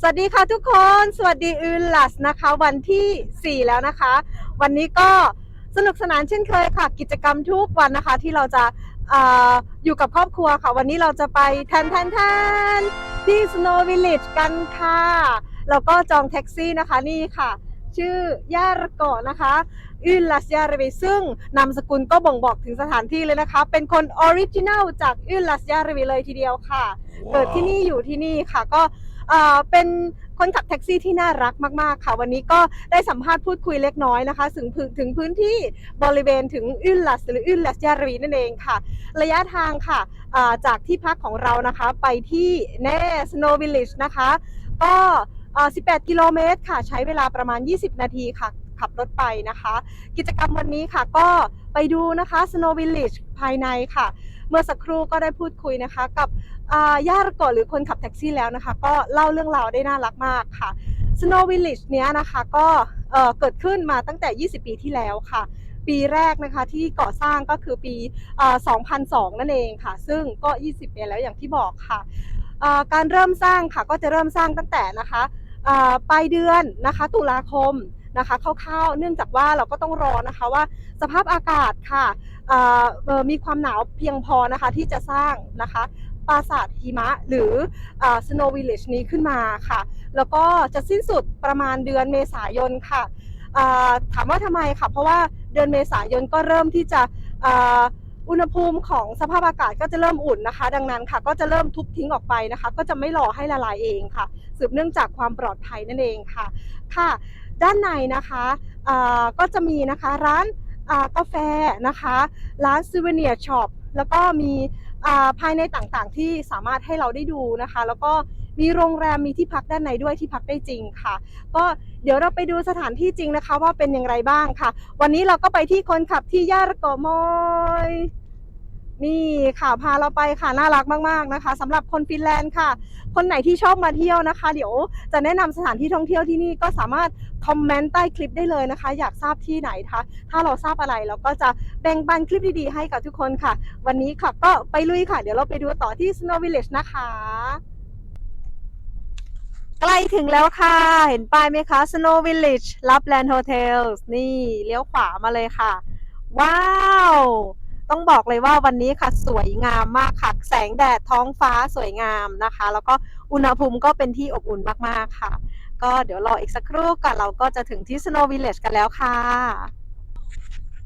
สวัสดีค่ะทุกคน สวัสดีอืนลัสนะคะ วันที่ 4 แล้วนะคะ วันนี้ก็สนุกสนานเช่นเคยค่ะ กิจกรรมทุกวันนะคะ ที่เราจะอาอยู่กับครอบครัวค่ะ วันนี้เราจะไปแทนแทนแทนที่ Snow Village กันค่ะแล้วก็จองแท็กซี่นะคะนี่ค่ะ ชื่อย่าระเกาะนะคะอืนลัสยาระเวซึ่งนามสกุลก็บ่งบอกถึงสถานที่เลยนะคะ เป็นคนออริจินัลจากอืนลัสยาระเวเลยทีเดียวค่ะ เกิดที่นี่อยู่ที่นี่ค่ะก็ เป็นคนขับแท็กซี่ที่น่ารักมาก ๆ ค่ะ วันนี้ก็ได้สัมภาษณ์พูดคุยเล็กน้อยนะคะถึงถึงพื้นที่บริเวณถึงอึนลัสหรืออึนลัสยารีนั่นเองค่ะ ระยะทางค่ะจากที่พักของเรานะคะไปที่แน่ Snow Village นะคะ ก็ 18 กิโลเมตรค่ะ ใช้เวลาประมาณ 20 นาทีค่ะ ขับรถไปนะคะ กิจกรรมวันนี้ค่ะก็ไปดูนะคะ Snow Village ภายในค่ะ เมื่อสักครู่ก็ได้พูดคุยนะคะ กับอ่าญาติก่อหรือคนขับแท็กซี่แล้วนะคะ ก็เล่าเรื่องราวได้น่ารักมากค่ะ Snow Village เนี้ยนะคะก็เอ่อเกิดขึ้นมาตั้งแต่ 20 ปีที่แล้วค่ะ ปีแรกนะคะที่ก่อสร้างก็คือปีเอ่อ2002 นั่นเองค่ะ ซึ่งก็ 20 ปีแล้วอย่างที่บอกค่ะการเริ่มสร้างค่ะก็จะเริ่มสร้างตั้งแต่นะคะปลายเดือนนะคะตุลาคม นะคะคร่าวๆ เนื่องจากว่าเราก็ต้องรอนะคะว่าสภาพอากาศค่ะมีความหนาวเพียงพอนะคะที่จะสร้างนะคะปราสาทหิมะหรือ Snow Village นี้ขึ้นมาค่ะ แล้วก็จะสิ้นสุดประมาณเดือนเมษายนค่ะถามว่าทำไมค่ะ เพราะว่าเดือนเมษายนก็เริ่มที่จะอุณหภูมิของสภาพอากาศก็จะเริ่มอุ่นนะคะ ดังนั้นค่ะ ก็จะเริ่มทุบทิ้งออกไปนะคะ ก็จะไม่รอให้ละลายเองค่ะ สืบเนื่องจากความปลอดภัยนั่นเองค่ะ ค่ะ ด้านในนะคะก็จะมีนะคะร้านกาแฟนะคะ ร้านซูเวเนียร์ช็อปแล้วก็มีภายในต่างๆ ที่สามารถให้เราได้ดูนะคะ แล้วก็มีโรงแรมมีที่พักด้านในด้วยที่พักได้จริงค่ะ ก็เดี๋ยวเราไปดูสถานที่จริงนะคะว่าเป็นอย่างไรบ้างค่ะ วันนี้เราก็ไปที่คนขับที่ย่าระโกมอย นี่ค่ะพาเราไปค่ะน่ารักมากๆนะคะสำหรับคนฟินแลนด์ค่ะ คนไหนที่ชอบมาเที่ยวนะคะ เดี๋ยวจะแนะนำสถานที่ท่องเที่ยวที่นี่ก็สามารถคอมเมนต์ใต้คลิปได้เลยนะคะ อยากทราบที่ไหนคะถ้าเราทราบอะไรเราก็จะแบ่งปันคลิปดีๆให้กับทุกคนค่ะ วันนี้ค่ะก็ไปลุยค่ะ เดี๋ยวเราไปดูต่อที่ Snow Village นะคะ ใกล้ถึงแล้วค่ะ เห็นป้ายไหมคะ Snow Village Lapland Hotels นี่เลี้ยวขวามาเลยค่ะ ว้าว ต้องบอกเลยว่าวันนี้ค่ะสวยงามมากค่ะ แสงแดดท้องฟ้าสวยงามนะคะ แล้วก็อุณหภูมิก็เป็นที่อบอุ่นมากๆค่ะ ก็เดี๋ยวรออีกสักครู่ก่อนเราก็จะถึงที่ Snow Village กันแล้วค่ะ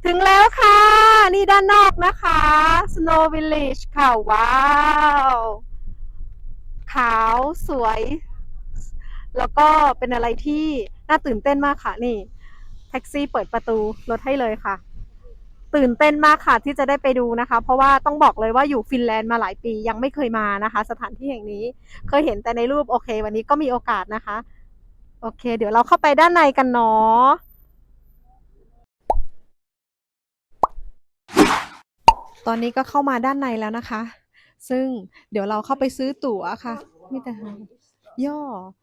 ถึงแล้วค่ะ นี่ด้านนอกนะคะ Snow Village ค่ะ ว้าว ขาวสวย แล้วก็เป็นอะไรที่น่าตื่นเต้นมากค่ะนี่ แท็กซี่เปิดประตูรถให้เลยค่ะ ตื่นเต้นมากค่ะที่จะได้ไปดูนะคะ เพราะว่าต้องบอกเลยว่าอยู่ฟินแลนด์มาหลายปียังไม่เคยมานะคะ สถานที่แห่งนี้เคยเห็นแต่ในรูปโอเค วันนี้ก็มีโอกาสนะคะ โอเค เดี๋ยวเราเข้าไปด้านในกันเนาะตอนนี้ก็เข้ามาด้านในแล้วนะคะ ซึ่งเดี๋ยวเราเข้าไปซื้อตั๋วค่ะมีแต่ย่อเอ่อ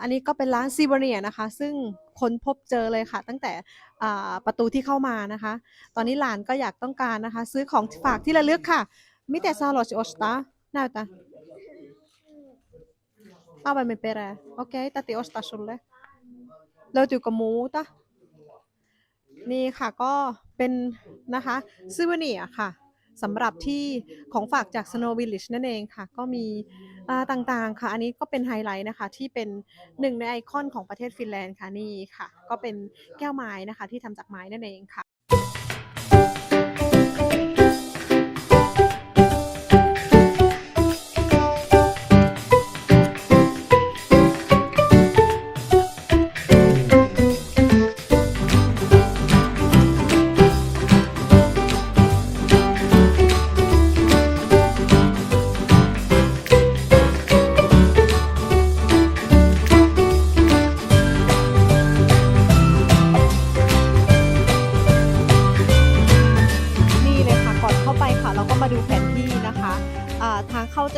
อันนี้ก็เป็นร้านซีเบเนียนะคะ ซึ่งค้นพบเจอเลยค่ะ ตั้งแต่ประตูที่เข้ามานะคะ ตอนนี้หลานก็อยากต้องการนะคะ ซื้อของฝากที่ระลึกค่ะมิแต่ซาลอชออสตาน่าตาเอาไปไม่เป็นไรโอเคตัดติออสตาชุนเลยเราอยู่กับหมูตะนี่ค่ะก็เป็นนะคะซูเวเนียค่ะ สำหรับที่ของฝากจาก Snow Village นั่นเองค่ะ ก็มีต่างๆค่ะ อันนี้ก็เป็นไฮไลท์นะคะ ที่เป็นหนึ่งในไอคอนของประเทศฟินแลนด์ค่ะนี่ค่ะ ก็เป็นแก้วไม้นะคะที่ทำจากไม้นั่นเองค่ะ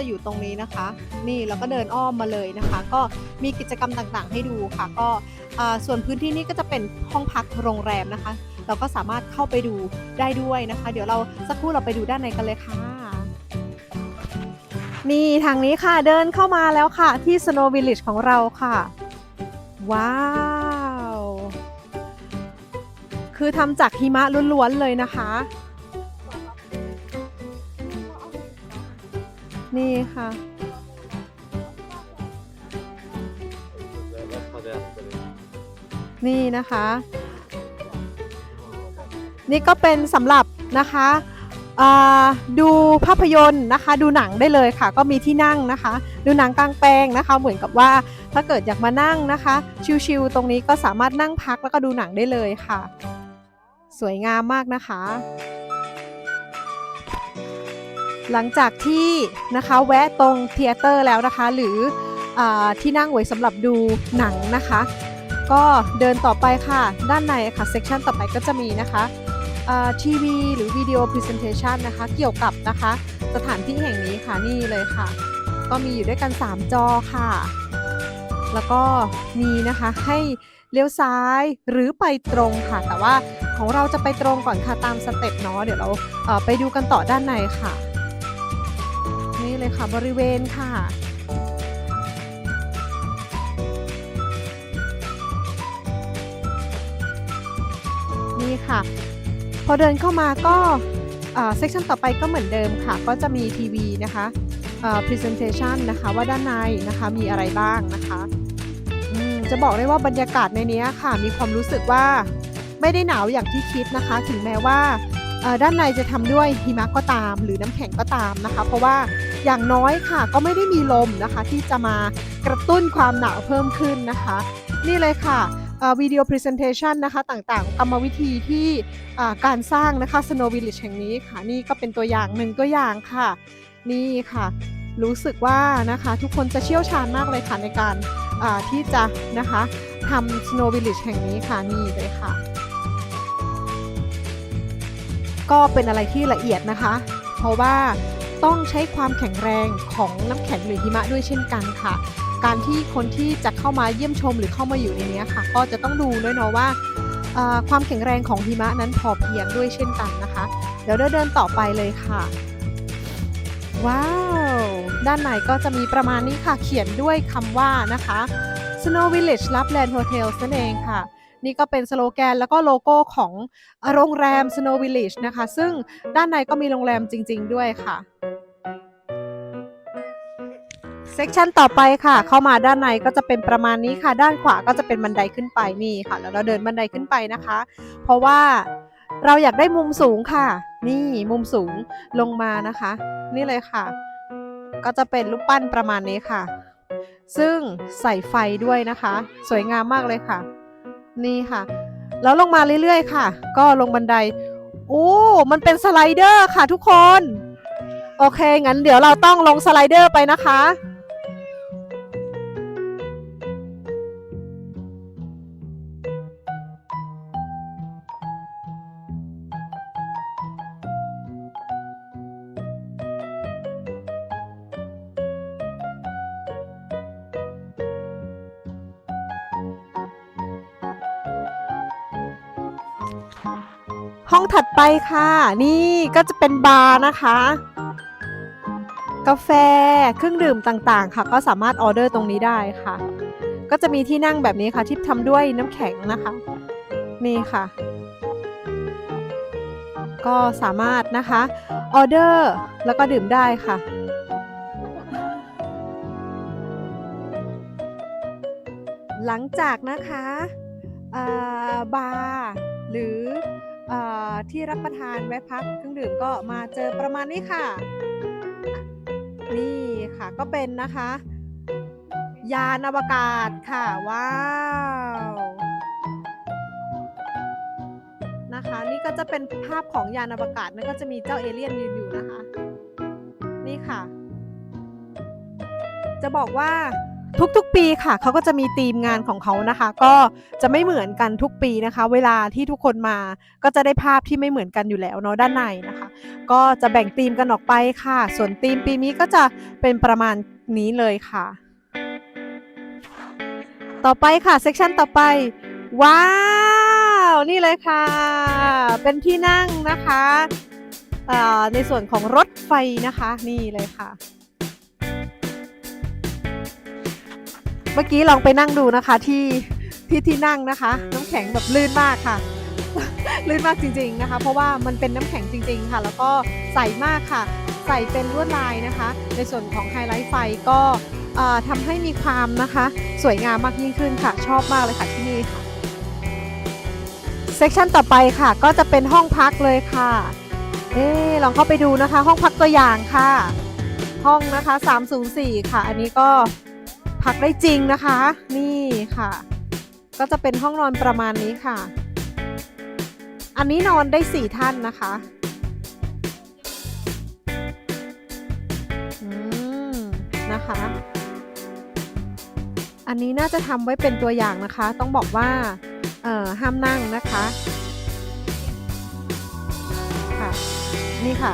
จะอยู่ตรงนี้นะคะ นี่เราก็เดินอ้อมมาเลยนะคะ ก็มีกิจกรรมต่างๆ ให้ดูค่ะ ก็ส่วนพื้นที่นี้ก็จะเป็นห้องพักโรงแรมนะคะ เราก็สามารถเข้าไปดูได้ด้วยนะคะ เดี๋ยวเราสักครู่เราไปดูด้านในกันเลยค่ะ นี่ทางนี้ค่ะเดินเข้ามาแล้วค่ะ ที่ Snow Village ของเราค่ะ ว้าวคือทำจากหิมะล้วนๆเลยนะคะ นี่ค่ะ นี่นะคะ นี่ก็เป็นสำหรับนะคะดูภาพยนตร์นะคะ ดูหนังได้เลยค่ะ ก็มีที่นั่งนะคะ ดูหนังกลางแปลงนะคะ เหมือนกับว่าถ้าเกิดอยากมานั่งนะคะ ชิลๆตรงนี้ก็สามารถนั่งพักแล้วก็ดูหนังได้เลยค่ะ สวยงามมากนะคะ หลังจากที่นะคะแวะตรงเทเตอร์แล้วนะคะ หรืออที่นั่งไว้สำหรับดูหนังนะคะ ก็เดินต่อไปค่ะ ด้านในค่ะเซกชันต่อไปก็จะมีนะคะทีวีหรือวิดีโอพรีเซนเทชันนะคะ เกี่ยวกับนะคะ สถานที่แห่งนี้ค่ะนี่เลยค่ะ ก็มีอยู่ด้วยกัน 3 จอค่ะ แล้วก็มีนะคะให้เลี้ยวซ้ายหรือไปตรงค่ะ แต่ว่าของเราจะไปตรงก่อนค่ะตามสเต็ปเนาะเดี๋ยวเราเอ่อไปดูกันต่อด้านในค่ะ นี่เลยค่ะบริเวณค่ะ นี่ค่ะ พอเดินเข้ามาก็เซกชันต่อไปก็เหมือนเดิมค่ะ ก็จะมีทีวีนะคะเอ่อ presentation นะคะว่าด้านในนะคะมีอะไรบ้างนะคะจะบอกได้ว่าบรรยากาศในนี้ค่ะ มีความรู้สึกว่าไม่ได้หนาวอย่างที่คิดนะคะ ถึงแม้ว่าด้านในจะทำด้วยหิมะก็ตาม หรือน้ำแข็งก็ตามนะคะ เพราะว่า อย่างน้อยค่ะ ก็ไม่ได้มีลมนะคะ ที่จะมากระตุ้นความหนาวเพิ่มขึ้นนะคะ นี่เลยค่ะวิดีโอพรีเซนเทชันนะคะต่างๆกรรมวิธีที่การสร้างนะคะ Snow Village แห่งนี้ค่ะ นี่ก็เป็นตัวอย่างหนึ่งตัวอย่างค่ะ นี่ค่ะ รู้สึกว่านะคะทุกคนจะเชี่ยวชาญมากเลยค่ะในการที่จะนะคะทำ Snow Village แห่งนี้ค่ะ นี่เลยค่ะ ก็เป็นอะไรที่ละเอียดนะคะ เพราะว่า ต้องใช้ความแข็งแรงของน้ำแข็งหรือหิมะด้วยเช่นกันค่ะ การที่คนที่จะเข้ามาเยี่ยมชมหรือเข้ามาอยู่ในนี้ค่ะ ก็จะต้องดูด้วยเนาะว่าความแข็งแรงของหิมะนั้นพอเพียงด้วยเช่นกันนะคะ เดี๋ยวเราเดินต่อไปเลยค่ะ ว้าว ด้านในก็จะมีประมาณนี้ค่ะ เขียนด้วยคำว่านะคะ Snow Village Lapland Hotel นั่นเองค่ะ นี่ก็เป็นสโลแกนแล้วก็โลโก้ของโรงแรม Snow Village นะคะ ซึ่งด้านในก็มีโรงแรมจริง ๆ ด้วยค่ะ เซกชันต่อไปค่ะ เข้ามาด้านในก็จะเป็นประมาณนี้ค่ะ ด้านขวาก็จะเป็นบันไดขึ้นไปนี่ค่ะ แล้วเราเดินบันไดขึ้นไปนะคะ เพราะว่าเราอยากได้มุมสูงค่ะ นี่มุมสูงลงมานะคะ นี่เลยค่ะ ก็จะเป็นรูปปั้นประมาณนี้ค่ะ ซึ่งใส่ไฟด้วยนะคะ สวยงามมากเลยค่ะ นี่ค่ะ แล้วลงมาเรื่อยๆ ค่ะ ก็ลงบันไดโอ้มันเป็นสไลเดอร์ค่ะทุกคน โอเค งั้นเดี๋ยวเราต้องลงสไลเดอร์ไปนะคะ ห้องถัดไปค่ะ นี่ก็จะเป็นบาร์นะคะ กาแฟเครื่องดื่มต่างๆ ค่ะ ก็สามารถออเดอร์ตรงนี้ได้ค่ะ ก็จะมีที่นั่งแบบนี้ค่ะที่ทำด้วยน้ำแข็งนะคะ นี่ค่ะ ก็สามารถนะคะออเดอร์แล้วก็ดื่มได้ค่ะหลังจากนะคะบาร์ หรืออที่รับประทานแวะพักเครื่องดื่มก็มาเจอประมาณนี้ค่ะ นี่ค่ะก็เป็นนะคะ ยานอวกาศค่ะว้าวนะคะนี่ก็จะเป็นภาพของยานอวกาศนั่นก็จะมีเจ้าเอเลี่ยนยืนอยู่นะคะ นี่ค่ะ จะบอกว่า ทุกๆปีค่ะเขาก็จะมีธีมงานของเขานะคะ ก็จะไม่เหมือนกันทุกปีนะคะ เวลาที่ทุกคนมาก็จะได้ภาพที่ไม่เหมือนกันอยู่แล้วเนาะด้านในนะคะ ก็จะแบ่งธีมกันออกไปค่ะ ส่วนธีมปีนี้ก็จะเป็นประมาณนี้เลยค่ะ ต่อไปค่ะเซกชันต่อไป ว้าว นี่เลยค่ะ เป็นที่นั่งนะคะอ่าในส่วนของรถไฟนะคะนี่เลยค่ะ เมื่อกี้ลองไปนั่งดูนะคะที่ที่ที่นั่งนะคะ น้ำแข็งแบบลื่นมากค่ะ ลื่นมากจริงๆนะคะ เพราะว่ามันเป็นน้ำแข็งจริง ๆ ค่ะ แล้วก็ใสมากค่ะ ใส่เป็นลวดลายนะคะ ในส่วนของไฮไลท์ไฟก็เอ่อทำให้มีความนะคะ สวยงามมากยิ่งขึ้นค่ะ ชอบมากเลยค่ะที่นี่ค่ะเซกชันต่อไปค่ะ ก็จะเป็นห้องพักเลยค่ะเอ๊ลองเข้าไปดูนะคะ ห้องพักตัวอย่างค่ะ ห้องนะคะ 304 ค่ะ อันนี้ก็ พักได้จริงนะคะ นี่ค่ะ ก็จะเป็นห้องนอนประมาณนี้ค่ะ อันนี้นอนได้4ท่านนะคะอืมนะคะ อันนี้น่าจะทำไว้เป็นตัวอย่างนะคะ ต้องบอกว่าเอ่อห้ามนั่งนะคะ ค่ะ นี่ค่ะ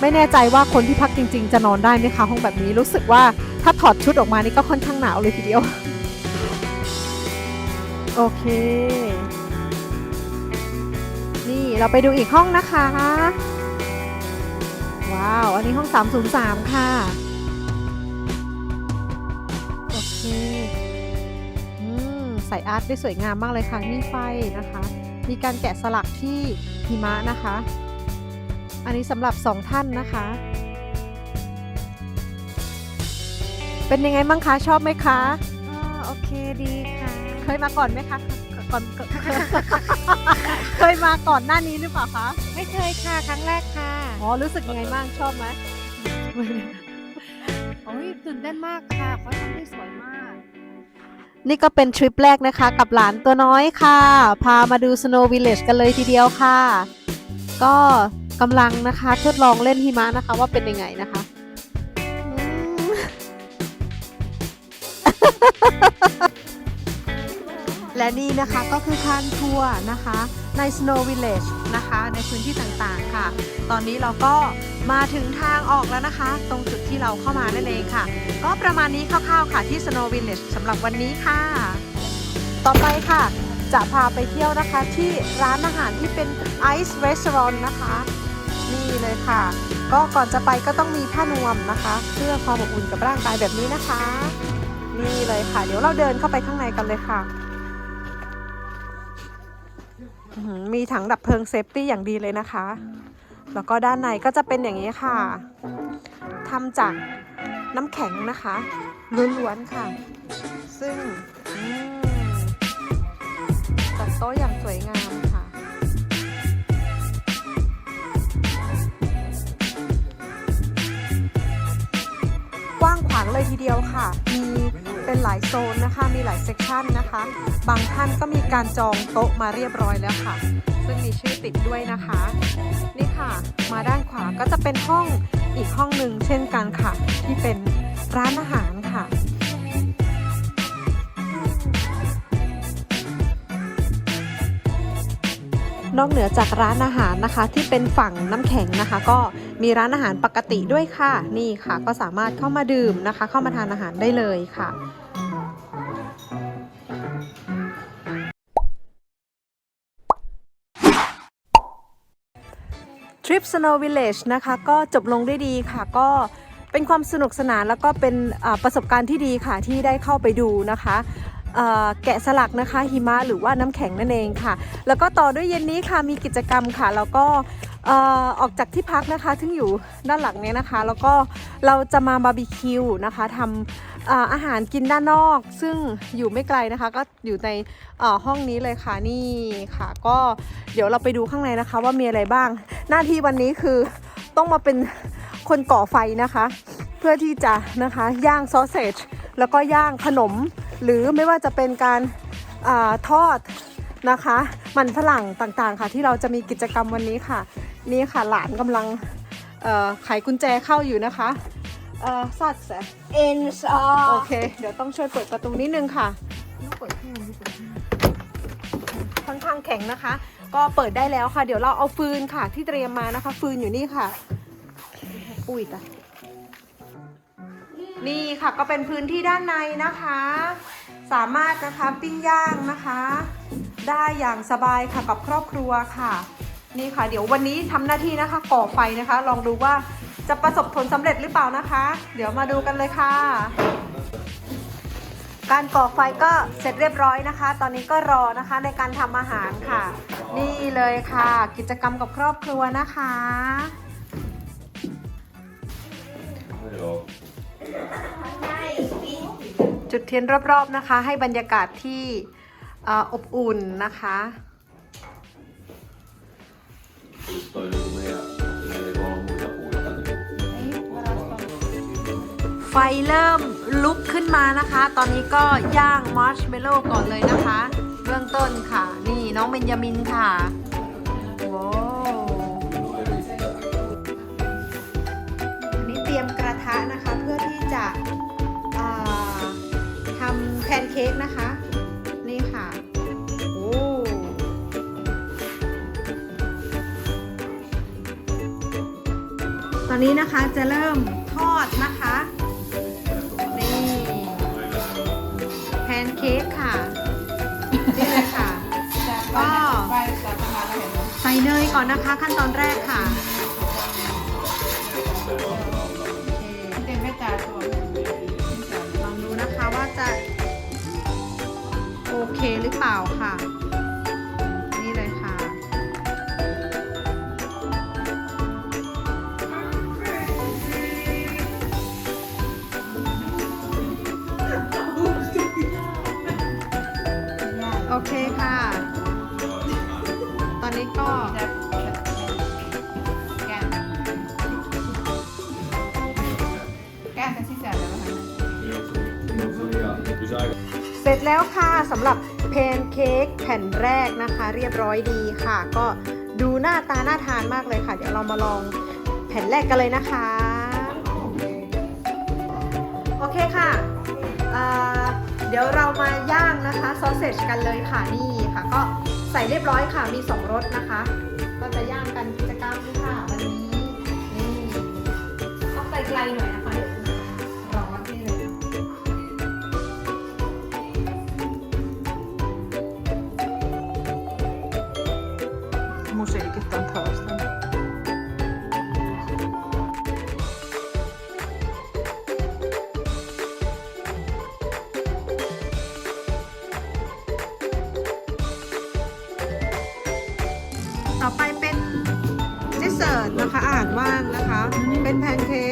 ไม่แน่ใจว่าคนที่พักจริง ๆ จะนอนได้ไหมคะห้องแบบนี้รู้สึกว่าถ้าถอดชุดออกมานี่ก็ค่อนข้างหนาวเลยทีเดียว โอเค นี่เราไปดูอีกห้องนะคะ ว้าว อันนี้ห้อง 303 ค่ะ โอเคอืมใส่อาร์ตได้สวยงามมากเลยค่ะ มีไฟนะคะ มีการแกะสลักที่หิมะนะคะ อันนี้สำหรับสองท่านนะคะ เป็นยังไงบ้างคะ ชอบไหมคะอ๋อโอเคดีค่ะ เคยมาก่อนไหมคะ ก่อน เคยมาก่อนหน้านี้หรือเปล่าคะ ไม่เคยค่ะ ครั้งแรกค่ะอ๋อ รู้สึกยังไงบ้าง ชอบไหมโอ้ยตื่นเต้นมากค่ะเขาทำได้สวยมาก นี่ก็เป็นทริปแรกนะคะ กับหลานตัวน้อยค่ะ พามาดู Snow Village กันเลยทีเดียวค่ะ ก็ กำลังนะคะ ทดลองเล่นหิมะนะคะว่าเป็นยังไงนะคะและนี่นะคะก็คือการทัวร์นะคะใน Snow Village นะคะ ในพื้นที่ต่างๆค่ะ ตอนนี้เราก็มาถึงทางออกแล้วนะคะ ตรงจุดที่เราเข้ามานั่นเองค่ะ ก็ประมาณนี้คร่าวๆค่ะที่ Snow Village สำหรับวันนี้ค่ะ ต่อไปค่ะ จะพาไปเที่ยวนะคะที่ร้านอาหารที่เป็น Ice Restaurant นะคะ นี่เลยค่ะ ก็ก่อนจะไปก็ต้องมีผ้านวมนะคะ เพื่อความอบอุ่นกับร่างกายแบบนี้นะคะ นี่เลยค่ะ เดี๋ยวเราเดินเข้าไปข้างในกันเลยค่ะ มีถังดับเพลิงเซฟตี้อย่างดีเลยนะคะ แล้วก็ด้านในก็จะเป็นอย่างนี้ค่ะทำจากน้ำแข็งนะคะล้วนๆค่ะ ซึ่งจัดโต๊ะอย่างสวยงามางเลยทีเดียวค่ะ มีเป็นหลายโซนนะคะ มีหลายเซกชันนะคะ บางท่านก็มีการจองโต๊ะมาเรียบร้อยแล้วค่ะ ซึ่งมีชื่อติดด้วยนะคะ นี่ค่ะ มาด้านขวาก็จะเป็นห้องอีกห้องหนึ่งเช่นกันค่ะ ที่เป็นร้านอาหารค่ะนอกเหนือจากร้านอาหารนะคะที่เป็นฝั่งน้ำแข็งนะคะ ก็ มีร้านอาหารปกติด้วยค่ะนี่ค่ะ ก็สามารถเข้ามาดื่มนะคะ เข้ามาทานอาหารได้เลยค่ะทริป Snow Village นะคะก็จบลงด้ดีค่ะ ก็เป็นความสนุกสนานแล้วก็เป็นประสบการณ์ที่ดีค่ะที่ได้เข้าไปดูนะคะแกะสลักนะคะหิมะหรือว่าน้ำแข็งนั่นเองค่ะ แล้วก็ต่อด้วยเย็นนี้ค่ะมีกิจกรรมค่ะ แล้วก็ ออกจากที่พักนะคะซึ่งอยู่ด้านหลังเนี้ยนะคะ แล้วก็เราจะมาบาร์บีคิวนะคะทำเอ่อาหารกินด้านนอก ซึ่งอยู่ไม่ไกลนะคะ ก็อยู่ในห้องนี้เลยค่ะนี่ค่ะ ก็เดี๋ยวเราไปดูข้างในนะคะ ว่ามีอะไรบ้าง หน้าที่วันนี้คือต้องมาเป็นคนก่อไฟนะคะ เพื่อที่จะนะคะย่างซอสเซจแล้วก็ย่างขนม หรือไม่ว่าจะเป็นการอาทอดนะคะ มันฝรั่งต่างๆค่ะ ที่เราจะมีกิจกรรมวันนี้ค่ะ นี่ค่ะหลานกำลังเอ่อไขกุญแจเข้าอยู่นะคะเอ่อสัตว์แสเอ็นซอโอเค เดี๋ยวต้องช่วยเปิดประตูนิดนึงค่ะค่อนข้างแข็งนะคะ ก็เปิดได้แล้วค่ะ เดี๋ยวเราเอาฟืนค่ะ ที่เตรียมมานะคะ ฟืนอยู่นี่ค่ะอุ้ยตายนี่ค่ะก็เป็นพื้นที่ด้านในนะคะ สามารถนะคะปิ้งย่างนะคะ ได้อย่างสบายค่ะกับครอบครัวค่ะ นี่ค่ะ เดี๋ยววันนี้ทำหน้าที่นะคะก่อไฟนะคะ ลองดูว่าจะประสบผลสำเร็จหรือเปล่านะคะ เดี๋ยวมาดูกันเลยค่ะ การก่อไฟก็เสร็จเรียบร้อยนะคะ ตอนนี้ก็รอนะคะในการทำอาหารค่ะ นี่เลยค่ะ กิจกรรมกับครอบครัวนะคะจุดเทียนรอบๆนะคะ ให้บรรยากาศที่ออบอุ่นนะคะ เริ่มลุกขึ้นมานะคะ ตอนนี้ก็ย่างมาร์ชเมลโล่ก่อนเลยนะคะ เบื้องต้นค่ะ นี่น้องเบนยามินค่ะว้าวนี้เตรียมกระทะนะคะเพื่อที่จะทำแพนเค้กนะคะ นี่ค่ะโอ้ตอนนี้นะคะจะเริ่มทอดนะคะ เนยก่อนนะคะขั้นตอนแรกค่ะโอเคลองดูนะคะว่าจะโอเคหรือเปล่าค่ะ ผ่นแรกนะคะ เรียบร้อยดีค่ะ ก็ดูหน้าตาน่าทานมากเลยค่ะ เดี๋ยวเรามาลองแผ่นแรกกันเลยนะคะ โอเคค่ะเดี๋ยวเรามาย่างนะคะซอสเซจกันเลยค่ะนี่ค่ะ ก็ใส่เรียบร้อยค่ะมี 2รสนะคะ ก็จะย่างกันกิจกรรมค่ะวันนี้นี่ต้องไกลๆหน่อยนะ แพนเค้